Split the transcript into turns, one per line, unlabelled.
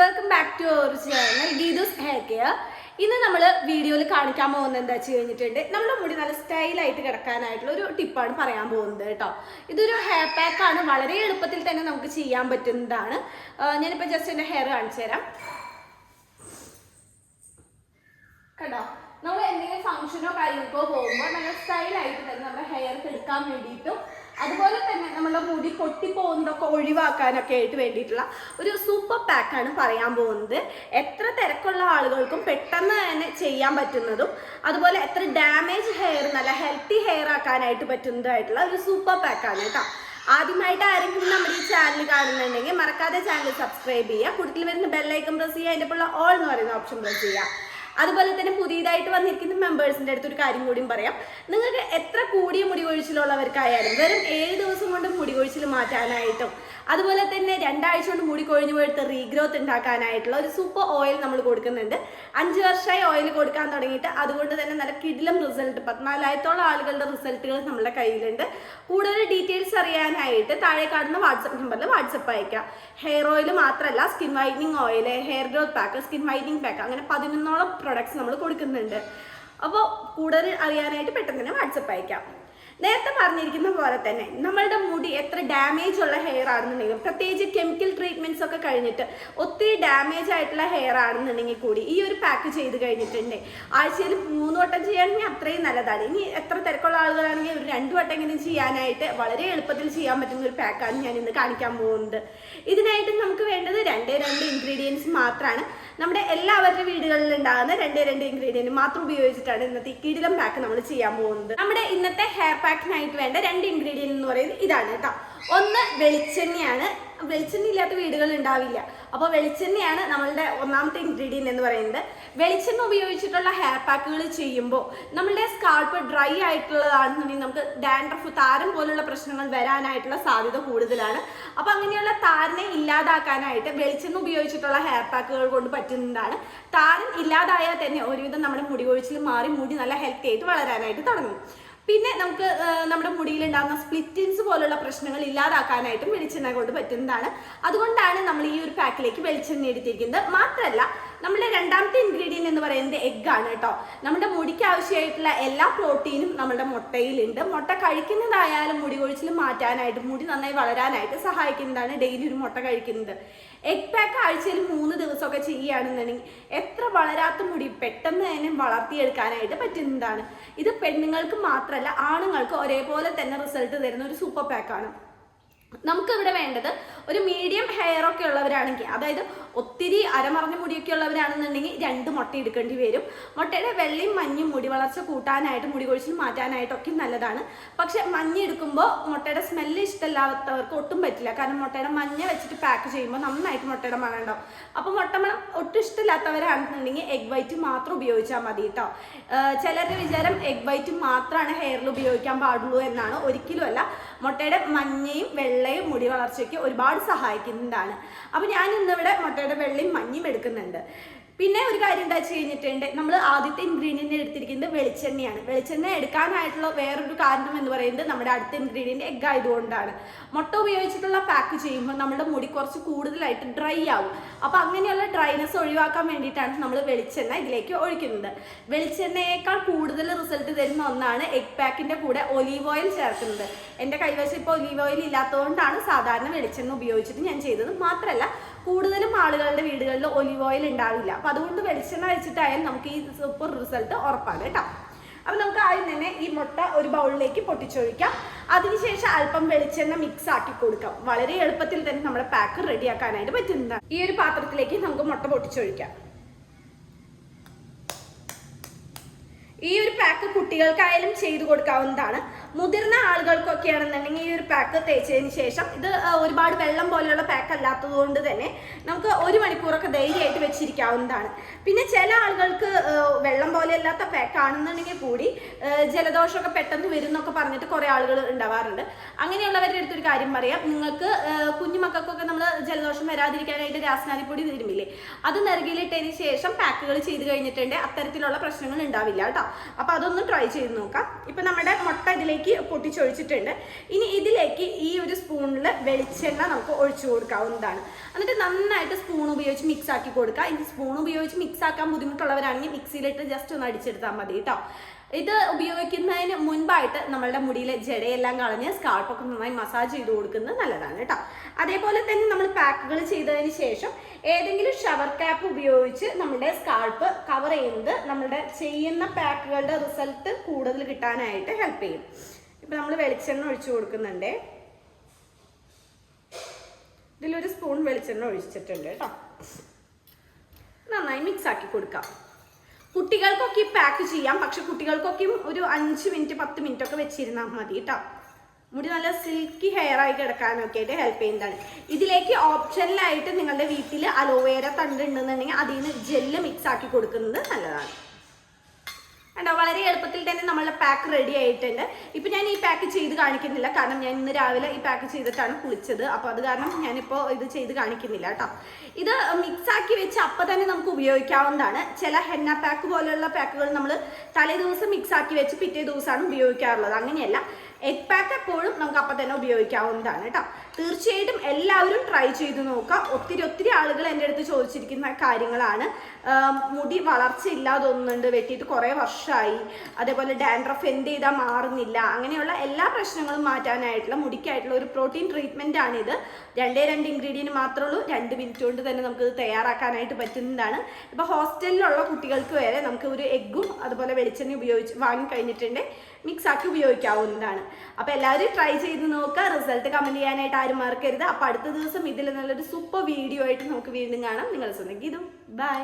Welcome back to our channel Geethu's hair care ഇന്ന് നമ്മൾ വീഡിയോയിൽ കാണിക്കാൻ പോകുന്നത് എന്താ വെച്ച് കഴിഞ്ഞിട്ടുണ്ട് നമ്മുടെ മുടി നല്ല സ്റ്റൈലായിട്ട് കിടക്കാനായിട്ടുള്ള ഒരു ടിപ്പാണ് പറയാൻ പോകുന്നത് കേട്ടോ. ഇതൊരു ഹെയർ പാക്കാണ് വളരെ എളുപ്പത്തിൽ തന്നെ നമുക്ക് ചെയ്യാൻ പറ്റുന്നതാണ്. ഞാനിപ്പോൾ ജസ്റ്റ് എന്റെ ഹെയർ കാണിച്ചു തരാം. കണ്ടോ? നമ്മൾ എന്തെങ്കിലും ഫംഗ്ഷനോ കാര്യങ്ങൾക്കോ പോകുമ്പോൾ നല്ല സ്റ്റൈലായിട്ട് തന്നെ നമ്മുടെ ഹെയർ എടുക്കാൻ വേണ്ടിയിട്ടും അതുപോലെ തന്നെ നമ്മുടെ മുടി പൊട്ടിപ്പോകുന്നതൊക്കെ ഒഴിവാക്കാനൊക്കെ ആയിട്ട് വേണ്ടിയിട്ടുള്ള ഒരു സൂപ്പർ പാക്കാണ് പറയാൻ പോകുന്നത്. എത്ര തിരക്കുള്ള ആളുകൾക്കും പെട്ടെന്ന് തന്നെ ചെയ്യാൻ പറ്റുന്നതും അതുപോലെ എത്ര ഡാമേജ് ഹെയർ നല്ല ഹെൽത്തി ഹെയർ ആക്കാനായിട്ട് പറ്റുന്നതായിട്ടുള്ള ഒരു സൂപ്പർ പാക്കാണ് കേട്ടോ. ആദ്യമായിട്ട് ആരെങ്കിലും നമ്മുടെ ഈ ചാനൽ കാണുന്നുണ്ടെങ്കിൽ മറക്കാതെ ചാനൽ സബ്സ്ക്രൈബ് ചെയ്യുക. കൂടുതൽ വരുന്ന ബെല്ലൈക്കൺ പ്രസ് ചെയ്യുക. അതിന്റെ ഉള്ള ഓൾ എന്ന് പറയുന്ന ഓപ്ഷൻ പ്രസ് ചെയ്യുക. അതുപോലെ തന്നെ പുതിയതായിട്ട് വന്നിരിക്കുന്ന മെമ്പേഴ്സിന്റെ അടുത്ത് ഒരു കാര്യം കൂടിയും പറയാം. നിങ്ങൾക്ക് എത്ര കൂടിയ മുടി കൊഴിച്ചിലുള്ളവർക്കായാലും വെറും ഏഴ് ദിവസം കൊണ്ട് മുടി കൊഴിച്ചിൽ മാറ്റാനായിട്ടും അതുപോലെ തന്നെ രണ്ടാഴ്ച കൊണ്ട് മുടി കൊഴിഞ്ഞു പോയിട്ട് റീഗ്രോത്ത് ഉണ്ടാക്കാനായിട്ടുള്ള ഒരു സൂപ്പർ ഓയിൽ നമ്മൾ കൊടുക്കുന്നുണ്ട്. അഞ്ച് വർഷമായി ഓയിൽ കൊടുക്കാൻ തുടങ്ങിയിട്ട് അതുകൊണ്ട് തന്നെ നല്ല കിടിലം റിസൾട്ട് പതിനാലായിരത്തോളം ആളുകളുടെ റിസൾട്ടുകൾ നമ്മുടെ കയ്യിലുണ്ട്. കൂടുതൽ ഡീറ്റെയിൽസ് അറിയാനായിട്ട് താഴെ കാണുന്ന വാട്സപ്പ് നമ്പറിൽ വാട്സപ്പ് അയക്കാം. ഹെയർ ഓയിൽ മാത്രമല്ല skin whitening oil hair growth pack skin whitening pack അങ്ങനെ പതിനൊന്നോളം പ്രൊഡക്ട്സ് നമ്മൾ കൊടുക്കുന്നുണ്ട്. അപ്പോൾ കൂടുതൽ അറിയാനായിട്ട് പെട്ടെന്ന് തന്നെ വാട്സപ്പ് അയക്കാം. നേരത്തെ പറഞ്ഞിരിക്കുന്ന പോലെ തന്നെ നമ്മളുടെ മുടി എത്ര ഡാമേജ് ഉള്ള ഹെയർ ആണെന്നുണ്ടെങ്കിലും പ്രത്യേകിച്ച് കെമിക്കൽ ഒക്കെ കഴിഞ്ഞിട്ട് ഒത്തിരി ഡാമേജ് ആയിട്ടുള്ള ഹെയർ ആണെന്നുണ്ടെങ്കിൽ കൂടി ഈ ഒരു പാക്ക് ചെയ്ത് കഴിഞ്ഞിട്ടുണ്ട്. ആഴ്ചയിൽ മൂന്ന് വട്ടം ചെയ്യുകയാണെങ്കിൽ അത്രയും നല്ലതാണ്. ഇനി എത്ര തിരക്കുള്ള ആളുകളാണെങ്കിൽ ഒരു രണ്ട് വട്ടം എങ്കിലും ചെയ്യാനായിട്ട് വളരെ എളുപ്പത്തിൽ ചെയ്യാൻ പറ്റുന്ന ഒരു പാക്കാണ് ഞാൻ ഇന്ന് കാണിക്കാൻ പോകുന്നത്. ഇതിനായിട്ട് നമുക്ക് വേണ്ടത് രണ്ടേ രണ്ട് ഇൻഗ്രീഡിയൻസ് മാത്രമാണ് നമ്മുടെ എല്ലാവരുടെ വീടുകളിൽ ഉണ്ടാകുന്ന രണ്ടേ രണ്ട് ഇൻഗ്രീഡിയന്റ് മാത്രം ഉപയോഗിച്ചിട്ടാണ് ഇന്നത്തെ കിടിലം പാക്ക് നമ്മൾ ചെയ്യാൻ പോകുന്നത്. നമ്മുടെ ഇന്നത്തെ ഹെയർ പാക്കിനായിട്ട് വേണ്ട രണ്ട് ഇൻഗ്രീഡിയന്റ് എന്ന് പറയുന്നത് ഇതാണ് കേട്ടോ. ഒന്ന് വെളിച്ചെണ്ണയാണ്. വെളിച്ചെണ്ണ ഇല്ലാത്ത വീടുകൾ ഉണ്ടാവില്ല. അപ്പോൾ വെളിച്ചെണ്ണയാണ് നമ്മളുടെ ഒന്നാമത്തെ ഇൻഗ്രീഡിയന്റ് എന്ന് പറയുന്നത്. വെളിച്ചെണ്ണ ഉപയോഗിച്ചിട്ടുള്ള ഹെയർ പാക്കുകൾ ചെയ്യുമ്പോൾ നമ്മളുടെ സ്കാൾപ്പ് ഡ്രൈ ആയിട്ടുള്ളതാണെന്നുണ്ടെങ്കിൽ നമുക്ക് ഡാൻഡ്രഫ് താരം പോലുള്ള പ്രശ്നങ്ങൾ വരാനായിട്ടുള്ള സാധ്യത കൂടുതലാണ്. അപ്പോൾ അങ്ങനെയുള്ള താരനെ ഇല്ലാതാക്കാനായിട്ട് വെളിച്ചെണ്ണ ഉപയോഗിച്ചിട്ടുള്ള ഹെയർ പാക്കുകൾ കൊണ്ട് പറ്റുന്നതാണ്. താരൻ ഇല്ലാതായാൽ തന്നെ ഒരുവിധം നമ്മുടെ മുടി കൊഴിച്ചിൽ മാറി മുടി നല്ല ഹെൽത്തി ആയിട്ട് വളരാനായിട്ട് തുടങ്ങും. പിന്നെ നമുക്ക് നമ്മുടെ മുടിയിൽ ഉണ്ടാകുന്ന സ്പ്ലിറ്റിൻസ് പോലുള്ള പ്രശ്നങ്ങൾ ഇല്ലാതാക്കാനായിട്ടും വെളിച്ചെണ്ണ കൊണ്ട് പറ്റുന്നതാണ്. അതുകൊണ്ടാണ് നമ്മൾ ഈ ഒരു പാക്കിലേക്ക് വെളിച്ചെണ്ണ എടുത്തിരിക്കുന്നത്. മാത്രമല്ല നമ്മുടെ ഇൻഗ്രീഡിയന്റ് എന്ന് പറയുന്നത് ആണ് കേട്ടോ നമ്മുടെ മുടിക്ക് ആവശ്യമായിട്ടുള്ള എല്ലാ പ്രോട്ടീനും നമ്മുടെ മുട്ടയിലുണ്ട്. മുട്ട കഴിക്കുന്നതായാലും മുടി കൊഴിച്ചിൽ മാറ്റാനായിട്ട് മുടി നന്നായി വളരാനായിട്ട് സഹായിക്കുന്നതാണ് ഡെയിലി ഒരു മുട്ട കഴിക്കുന്നത്. എഗ് പാക്ക് ആഴ്ചയിൽ മൂന്ന് ദിവസമൊക്കെ ചെയ്യുകയാണെന്നുണ്ടെങ്കിൽ എത്ര വളരാത്ത മുടി പെട്ടെന്ന് തന്നെ വളർത്തിയെടുക്കാനായിട്ട് പറ്റുന്നതാണ്. ഇത് പെണ്ണുങ്ങൾക്ക് മാത്രമല്ല ആണുങ്ങൾക്ക് ഒരേപോലെ തന്നെ റിസൾട്ട് തരുന്ന ഒരു സൂപ്പർ പാക്കാണ് നമുക്കിവിടെ വേണ്ടത് ഒരു മീഡിയം ഹെയർ ഒക്കെ ഉള്ളവരാണെങ്കിൽ അതായത് ഒത്തിരി അരമറഞ്ഞ മുടിയൊക്കെ ഉള്ളവരാണെന്നുണ്ടെങ്കിൽ രണ്ട് മുട്ട എടുക്കേണ്ടി വരും. മുട്ടയുടെ വെള്ളയും മഞ്ഞയും മുടി വളർച്ച കൂട്ടാനായിട്ട് മുടി കൊഴിച്ചിൽ മാറ്റാനായിട്ടൊക്കെ നല്ലതാണ്. പക്ഷെ മഞ്ഞ എടുക്കുമ്പോൾ മുട്ടയുടെ സ്മെല്ല് ഇഷ്ടമില്ലാത്തവർക്ക് ഒട്ടും പറ്റില്ല. കാരണം മുട്ടയുടെ മഞ്ഞ വെച്ചിട്ട് പാക്ക് ചെയ്യുമ്പോൾ നന്നായിട്ട് മുട്ടയുടെ മണം ഉണ്ടാവും. അപ്പോൾ മുട്ട മണം ഒട്ടും ഇഷ്ടമില്ലാത്തവരാണെന്നുണ്ടെങ്കിൽ എഗ് വൈറ്റ് മാത്രം ഉപയോഗിച്ചാൽ മതി കേട്ടോ ചിലരുടെ വിചാരം എഗ് വൈറ്റ് മാത്രമാണ് ഹെയറിൽ ഉപയോഗിക്കാൻ പാടുള്ളൂ എന്നാണ്. ഒരിക്കലുമല്ല. മുട്ടയുടെ മഞ്ഞയും വെള്ളയും മുടി വളർച്ചയ്ക്ക് ഒരുപാട് സഹായിക്കുന്നതാണ് അപ്പോൾ ഞാൻ ഇന്നിവിടെ മുട്ടയുടെ വെള്ളയും മഞ്ഞയും എടുക്കുന്നുണ്ട്. പിന്നെ ഒരു കാര്യം എന്താ വെച്ച് കഴിഞ്ഞിട്ടുണ്ട് നമ്മൾ ആദ്യത്തെ ഇൻഗ്രീഡിയന്റ് എടുത്തിരിക്കുന്നത് വെളിച്ചെണ്ണയാണ്. വെളിച്ചെണ്ണ എടുക്കാനായിട്ടുള്ള വേറൊരു കാരണം എന്ന് പറയുന്നത് നമ്മുടെ അടുത്ത ഇൻഗ്രീഡിയന്റ് എഗ് ആയതുകൊണ്ടാണ്. മുട്ട ഉപയോഗിച്ചിട്ടുള്ള പാക്ക് ചെയ്യുമ്പോൾ നമ്മുടെ മുടി കുറച്ച് കൂടുതലായിട്ട് ഡ്രൈ ആവും. അപ്പോൾ അങ്ങനെയുള്ള ഡ്രൈനെസ് ഒഴിവാക്കാൻ വേണ്ടിയിട്ടാണ് നമ്മൾ വെളിച്ചെണ്ണ ഇതിലേക്ക് ഒഴിക്കുന്നത്. വെളിച്ചെണ്ണയേക്കാൾ കൂടുതൽ റിസൾട്ട് തരുന്ന ഒന്നാണ് എഗ് പാക്കിന്റെ കൂടെ ഒലീവ് ഓയിൽ ചേർക്കുന്നത്. എന്റെ കൈവശം ഇപ്പോൾ ഒലീവ് ഓയിൽ ഇല്ലാത്തതുകൊണ്ടാണ് സാധാരണ വെളിച്ചെണ്ണ ഉപയോഗിച്ചിട്ട് ഞാൻ ചെയ്തത്. മാത്രമല്ല കൂടുതലും ആളുകളുടെ വീടുകളിൽ ഒലിവ് ഓയിൽ ഉണ്ടാവില്ല. അപ്പോൾ അതുകൊണ്ട് വെളിച്ചെണ്ണ വെച്ചിട്ടായാലും നമുക്ക് ഈ സൂപ്പർ റിസൾട്ട് ഉറപ്പാണ് കേട്ടോ. അപ്പോൾ നമുക്ക് ആദ്യം തന്നെ ഈ മുട്ട ഒരു ബൗളിലേക്ക് പൊട്ടിച്ചൊഴിക്കാം. അതിനുശേഷം അല്പം വെളിച്ചെണ്ണ മിക്സ് ആക്കി കൊടുക്കാം. വളരെ എളുപ്പത്തിൽ തന്നെ നമ്മുടെ പാക്ക് റെഡിയാക്കാനായിട്ട് പറ്റുന്നതാണ് ഈ ഒരു പാത്രത്തിലേക്ക് നമുക്ക് മുട്ട പൊട്ടിച്ചൊഴിക്കാം. ഈ ഒരു പാക്ക് കുട്ടികൾക്കായാലും ചെയ്തു കൊടുക്കാവുന്നതാണ്. മുതിർന്ന ആളുകൾക്കൊക്കെ ആണെന്നുണ്ടെങ്കിൽ ഈ ഒരു പാക്ക് തേച്ചതിന് ശേഷം ഇത് ഒരുപാട് വെള്ളം പോലെയുള്ള പാക്ക് അല്ലാത്തത് കൊണ്ട് തന്നെ നമുക്ക് ഒരു മണിക്കൂറൊക്കെ ധൈര്യമായിട്ട് വെച്ചിരിക്കാവുന്നതാണ്. പിന്നെ ചില ആളുകൾക്ക് വെള്ളം പോലെ അല്ലാത്ത പാക്ക് ആണെന്നുണ്ടെങ്കിൽ കൂടി ജലദോഷമൊക്കെ പെട്ടെന്ന് വരും എന്നൊക്കെ പറഞ്ഞിട്ട് കുറേ ആളുകൾ ഉണ്ടാവാറുണ്ട്. അങ്ങനെയുള്ളവരുടെ അടുത്തൊരു കാര്യം പറയാം. നിങ്ങൾക്ക് കുഞ്ഞുമക്കൾക്കൊക്കെ നമ്മൾ ജലദോഷം വരാതിരിക്കാനായിട്ട് രാസനാദിപ്പൊടി തരുമില്ലേ അത് നിറകിലിട്ടതിന് ശേഷം പാക്കുകൾ ചെയ്ത് കഴിഞ്ഞിട്ടുണ്ട്. അത്തരത്തിലുള്ള പ്രശ്നങ്ങൾ ഉണ്ടാവില്ല കേട്ടോ. അപ്പോൾ അതൊന്ന് ട്രൈ ചെയ്ത് നോക്കാം. ഇപ്പൊ നമ്മുടെ മുകളിലേക്ക് പൊട്ടിച്ചൊഴിച്ചിട്ടുണ്ട് ഇനി ഇതിലേക്ക് ഈ ഒരു സ്പൂണിൽ വെളിച്ചെണ്ണ നമുക്ക് ഒഴിച്ചു കൊടുക്കാവുന്നതാണ്. എന്നിട്ട് നന്നായിട്ട് സ്പൂൺ ഉപയോഗിച്ച് മിക്സ് ആക്കി കൊടുക്കുക. ഇനി സ്പൂൺ ഉപയോഗിച്ച് മിക്സ് ആക്കാൻ ബുദ്ധിമുട്ടുള്ളവരാണെങ്കിൽ മിക്സിയിലിട്ട് ജസ്റ്റ് ഒന്ന് അടിച്ചെടുത്താൽ മതി കേട്ടോ ഇത് ഉപയോഗിക്കുന്നതിന് മുൻപായിട്ട് നമ്മളുടെ മുടിയിലെ ജടയെല്ലാം കളഞ്ഞ് സ്കാൾപ്പൊക്കെ നന്നായി മസാജ് ചെയ്ത് കൊടുക്കുന്നത് നല്ലതാണ് കേട്ടോ. അതേപോലെ തന്നെ നമ്മൾ പാക്കുകൾ ചെയ്തതിന് ശേഷം ഏതെങ്കിലും ഷവർ ക്യാപ്പ് ഉപയോഗിച്ച് നമ്മുടെ സ്കാൾപ്പ് കവർ ചെയ്യുന്നത് നമ്മുടെ ചെയ്യുന്ന പാക്കുകളുടെ റിസൾട്ട് കൂടുതൽ കിട്ടാനായിട്ട് ഹെൽപ്പ് ചെയ്യും. ഇപ്പം നമ്മൾ വെളിച്ചെണ്ണ ഒഴിച്ചു കൊടുക്കുന്നുണ്ട്. ഇതിലൊരു സ്പൂൺ വെളിച്ചെണ്ണ ഒഴിച്ചിട്ടുണ്ട് കേട്ടോ. നന്നായി മിക്സ് ആക്കി കൊടുക്കാം. കുട്ടികൾക്കൊക്കെ പാക്ക് ചെയ്യാം. പക്ഷെ കുട്ടികൾക്കൊക്കെയും ഒരു അഞ്ച് മിനിറ്റ് പത്ത് മിനിറ്റ് ഒക്കെ വെച്ചിരുന്നാൽ മതി കേട്ടോ മുടി നല്ല സിൽക്കി ഹെയർ ആയി കിടക്കാനൊക്കെ ആയിട്ട് ഹെൽപ്പ് ചെയ്യുന്നതാണ്. ഇതിലേക്ക് ഓപ്ഷനിലായിട്ട് നിങ്ങളുടെ വീട്ടിൽ അലോവേര തണ്ട് ഉണ്ടെന്നുണ്ടെങ്കിൽ അതിൽ നിന്ന് ജെല്ല് മിക്സ് ആക്കി കൊടുക്കുന്നത് നല്ലതാണ്. കണ്ടോ വളരെ എളുപ്പത്തിൽ തന്നെ നമ്മളുടെ പാക്ക് റെഡി ആയിട്ടുണ്ട്. ഇപ്പം ഞാൻ ഈ പാക്ക് ചെയ്ത് കാണിക്കുന്നില്ല. കാരണം ഞാൻ ഇന്ന് രാവിലെ ഈ പാക്ക് ചെയ്തിട്ടാണ് കുളിച്ചത്. അപ്പോൾ അത് കാരണം ഞാനിപ്പോൾ ഇത് ചെയ്ത് കാണിക്കുന്നില്ല കേട്ടോ. ഇത് മിക്സ് ആക്കി വെച്ച് അപ്പം തന്നെ നമുക്ക് ഉപയോഗിക്കാവുന്നതാണ്. ചില ഹെന്ന പാക്ക് പോലെയുള്ള പാക്കുകൾ നമ്മൾ തലേ ദിവസം മിക്സ് ആക്കി വെച്ച് പിറ്റേ ദിവസമാണ് ഉപയോഗിക്കാറുള്ളത്. അങ്ങനെയല്ല. എഗ് പാക്ക് എപ്പോഴും നമുക്ക് അപ്പം തന്നെ ഉപയോഗിക്കാവുന്നതാണ് കേട്ടോ. തീർച്ചയായിട്ടും എല്ലാവരും ട്രൈ ചെയ്ത് നോക്കുക ഒത്തിരി ഒത്തിരി ആളുകൾ എന്റെ അടുത്ത് ചോദിച്ചിരിക്കുന്ന കാര്യങ്ങളാണ്. മുടി വളർച്ച ഇല്ലാതൊന്നുണ്ട് വെട്ടിയിട്ട് കുറേ വർഷമായി അതേപോലെ ഡാൻഡ്രഫ് എന്ത് ചെയ്താൽ മാറുന്നില്ല. അങ്ങനെയുള്ള എല്ലാ പ്രശ്നങ്ങളും മാറ്റാനായിട്ടുള്ള മുടിക്കായിട്ടുള്ള ഒരു പ്രോട്ടീൻ ട്രീറ്റ്മെന്റ് ആണിത്. രണ്ടേ രണ്ട് ഇൻഗ്രീഡിയന്റ് മാത്രമേ ഉള്ളൂ. രണ്ട് മിനിറ്റ് കൊണ്ട് തന്നെ നമുക്ക് ഇത് തയ്യാറാക്കാനായിട്ട് പറ്റുന്നതാണ്. ഇപ്പോൾ ഹോസ്റ്റലിലുള്ള കുട്ടികൾക്ക് വരെ നമുക്ക് ഒരു എഗ്ഗും അതുപോലെ വെളിച്ചെണ്ണ ഉപയോഗിച്ച് വാങ്ങി കഴിഞ്ഞിട്ടുണ്ടെങ്കിൽ മിക്സ് ആക്കി ഉപയോഗിക്കാവുന്നതാണ്. അപ്പോൾ എല്ലാവരും ട്രൈ ചെയ്ത് നോക്കുക. റിസൾട്ട് കമന്റ് ചെയ്യാനായിട്ട് ആരും മറക്കരുത്. അപ്പോൾ അടുത്ത ദിവസം ഇതിൽ നല്ലൊരു സൂപ്പർ വീഡിയോ ആയിട്ട് നമുക്ക് വീണ്ടും കാണാം. നിങ്ങൾ സ്വന്തം ഇതും ബൈ